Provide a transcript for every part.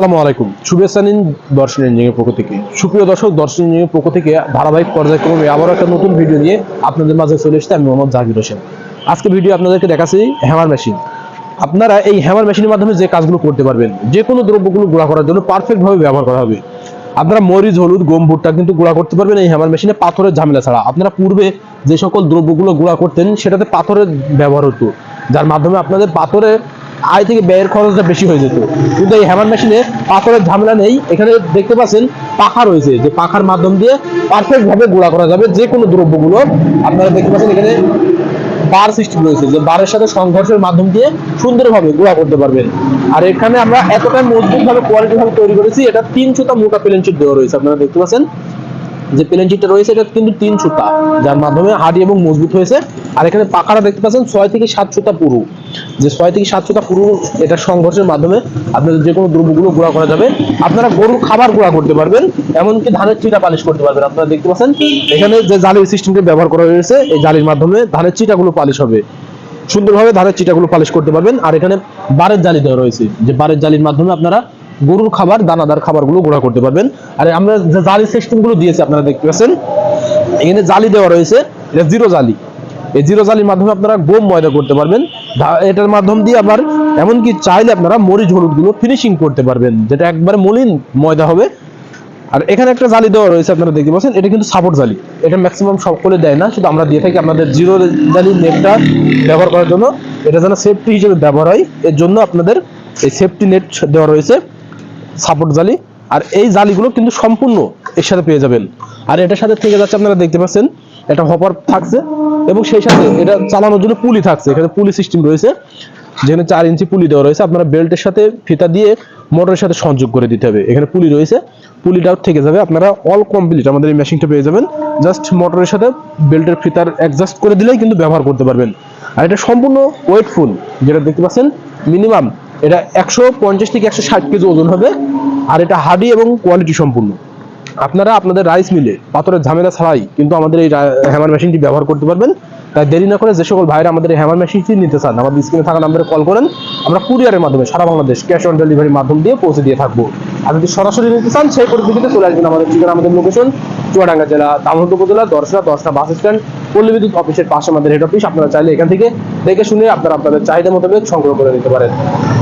আসসালামু আলাইকুম। শুভেচ্ছা নিন দর্শন ইঞ্জিনিয়ার পক্ষ থেকে। সুপ্রিয় দর্শক, দর্শন ইঞ্জিনিয়ার পক্ষ থেকে ধারাবাহিক পর্যায়ক্রমে আবার একটা নতুন ভিডিও নিয়ে আপনাদের মাঝে চলে এসেছে আমি মোহাম্মদ জাহির হোসেন। আজকে ভিডিও আপনাদেরকে দেখাচ্ছি হ্যামার মেশিন। আপনারা এই হ্যামার মেশিনের মাধ্যমে যে কাজগুলো করতে পারবেন, যে কোনো দ্রব্যগুলো গুঁড়া করার জন্য পারফেক্টভাবে ব্যবহার করা হবে। আপনারা মরিচ, হলুদ, গম, ভুট্টা কিন্তু গুঁড়া করতে পারবেন এই হ্যামার মেশিনে পাথরের ঝামেলা ছাড়া। আপনারা পূর্বে যে সকল দ্রব্যগুলো গুঁড়া করতেন, সেটাতে পাথরের ব্যবহার হতো, যার মাধ্যমে আপনাদের পাথরের আয় থেকে ব্যয়ের খরচটা বেশি হয়ে যেত। কিন্তু এই হ্যামার মেশিনে পাথরের ঝামেলা নেই। এখানে দেখতে পাচ্ছেন পাখা রয়েছে, যে পাখার মাধ্যম দিয়ে পারফেক্ট ভাবে গুঁড়া করা যাবে যে কোনো দ্রব্যগুলো। আপনারা দেখতে পাচ্ছেন এখানে বার সিস্টেম রয়েছে যে বারের সাথে সংঘর্ষের মাধ্যম দিয়ে সুন্দরভাবে গুঁড়া করতে পারবেন। আর এখানে আমরা এতটা মজবুত ভাবে কোয়ালিটি ভাবে তৈরি করেছি, এটা তিন সুতা মোটা প্লেন চিট দেওয়া রয়েছে, আপনারা দেখতে পাচ্ছেন। যে প্লেন চিটটা রয়েছে, এটা কিন্তু তিন সুতা, যার মাধ্যমে হাড়ি এবং মজবুত হয়েছে। আর এখানে পাখাটা দেখতে পাচ্ছেন, ছয় থেকে সাত সুতা পুরু। যে ছয় থেকে সাত সুতা পুরু এটা সংঘর্ষের মাধ্যমে আপনাদের যে কোনো দ্রব্যগুলো গুঁড়া করা যাবে। আপনারা গরুর খাবার গুঁড়া করতে পারবেন, এমনকি ধানের চিটা পালিশ করতে পারবেন। আপনারা দেখতে পাচ্ছেন, এখানে যে জালির সিস্টেমটি ব্যবহার করা হয়েছে, এই জালির মাধ্যমে ধানের চিটাগুলো পালিশ হবে। সুন্দরভাবে ধানের চিটাগুলো পালিশ করতে পারবেন, আর এখানে বারের জালি দেওয়া রয়েছে। যে বারের জালির মাধ্যমে আপনারা গরুর খাবার, দানাদার খাবারগুলো গুঁড়া করতে পারবেন। আর আমরা যে জালি সিস্টেমগুলো দিয়েছি, আপনারা দেখতে পাচ্ছেন, এখানে জালি দেওয়া রয়েছে, এটা জিরো জালি। এই জিরো জালির মাধ্যমে আপনারা গম ময়দা করতে পারবেন এটার মাধ্যম দিয়ে আবার এমনকি চাইলে আপনারা মরিচ, হলুদগুলো ফিনিশিং করতে পারবেন, যেটা একবারে মলিন ময়দা হবে। আর এখানে একটা জালি দেওয়া রয়েছে, আপনারা দেখতে পাচ্ছেন, এটা কিন্তু সাপোর্ট জালি। এটা ম্যাক্সিমাম সকলে দেয় না, শুধু আমরা দিয়ে থাকি আপনাদের জিরো জালি নেটটা ব্যবহার করার জন্য। এটা যেন সেফটি হিসেবে ব্যবহার হয়, এর জন্য আপনাদের এই সেফটি নেট দেওয়া রয়েছে সাপোর্ট জালি। আর এই জালিগুলো কিন্তু সম্পূর্ণ এর সাথে পেয়ে যাবেন। আর এটার সাথে থেকে যাচ্ছে, আপনারা দেখতে পাচ্ছেন এটা হপার থাকছে। এবং সেই সাথে এটা চালানোর জন্য পুলি থাকছে। এখানে পুলি সিস্টেম রয়েছে, যেখানে চার ইঞ্চি পুলি দেওয়া রয়েছে। আপনারা বেল্টের সাথে ফিতা দিয়ে মোটরের সাথে সংযোগ করে দিতে হবে। এখানে পুলি রয়েছে। পুলিটাও থেকে যাবে। আপনারা অল কমপ্লিট আমাদের এই মেশিনটা পেয়ে যাবেন। জাস্ট মোটরের সাথে বেল্টের ফিতার অ্যাডজাস্ট করে দিলেই কিন্তু ব্যবহার করতে পারবেন। আর এটা সম্পূর্ণ ওয়েটফুল যেটা দেখতে পাচ্ছেন মিনিমাম এটা একশো পঞ্চাশ থেকে একশো ষাট কেজি ওজন হবে। আর এটা হার্ডি এবং কোয়ালিটি সম্পূর্ণ। আপনারা আপনাদের রাইস মিলে, পাথরের ঝামেলা ছাড়াই কিন্তু আমাদের এই হ্যামার মেশিনটি ব্যবহার করতে পারবেন। তাই দেরি না করে যে সকল ভাইরা আমাদের এই হ্যামার মেশিনটি নিতে চান, আমাদের স্ক্রিনে থাকা নাম্বারে কল করেন, আমরা কুরিয়ারের মাধ্যমে সারা বাংলাদেশ ক্যাশ অন ডেলিভারির মাধ্যম দিয়ে পৌঁছে দিয়ে থাকব। আর যদি সরাসরি নিতে চান, সেই পরিস্থিতিতে চলে আসবেন আমাদের ঠিকানা, আমাদের লোকেশন চুয়াডাঙ্গা জেলা দামোদর উপজেলা, দর্শনা দর্শনা বাস স্ট্যান্ড পল্লী বিদ্যুৎ অফিসের পাশে আমাদের হেড অফিস আপনারা চাইলে এখান থেকে দেখে শুনে আপনারা আপনাদের চাহিদা মোতাবেক সংগ্রহ করে নিতে পারেন।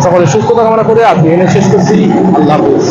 সকলে সুস্থতা কামনা করে আজকে এনে শেষ করছি। আল্লাহ হাফিজ।